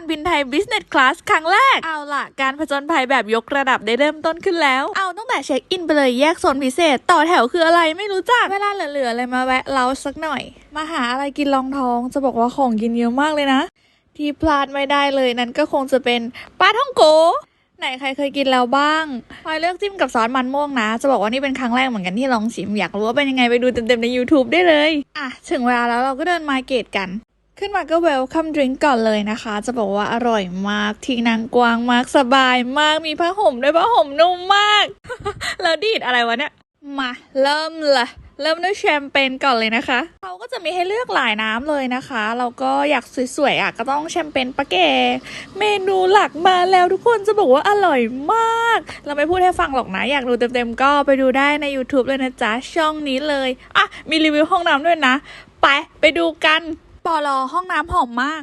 การบินไทย Business Class ครั้งแรก เอาล่ะ การผจญภัยแบบยกระดับได้เริ่มต้นขึ้นแล้ว เอาตั้งแต่เช็คอินไปเลยแยกโซนพิเศษ ต่อแถวคืออะไรไม่รู้จัก เวลาเหลือๆเลยมาแวะเราสักหน่อย มาหาอะไรกินรองท้อง จะบอกว่าของกินเยอะมากเลยนะ ที่พลาดไม่ได้เลยนั่นก็คงจะเป็นปลาท่องโกไหนใครเคยกินแล้วบ้างพลอยเลือกจิ้มกับซอสมันม่วงนะ จะบอกว่านี่เป็นครั้งแรกเหมือนกันที่ลองชิม อยากรู้ว่าเป็นยังไงไปดูเต็มๆใน YouTube ได้เลย อะ ถึงเวลาแล้วเราก็เดินมาเกตกัน ขึ้นมาก็เวลคัมดริงก่อนเลยนะคะ จะบอกว่าอร่อยมาก ที่นั่งกว้างมากสบายมากมีผ้าห่มด้วยผ้าห่มนุ่มมาก แล้วดีดอะไรวะเนี่ย มา เริ่มละเริ่มด้วยแชมเปญก่อนเลยนะคะ เขาก็จะมีให้เลือกหลายน้ำเลยนะคะ เราก็อยากสวยๆอะก็ต้องแชมเปญปะแกเมนูหลักมาแล้วทุกคนจะบอกว่าอร่อยมาก เราไม่พูดให้ฟังหรอกนะ อยากดูเต็มๆก็ไปดูได้ใน YouTube เลยนะจ๊ะ ช่องนี้เลย อะ มีรีวิวห้องน้ำด้วยนะ ไปไปดูกัน ปอลอห้องน้ำหอมมาก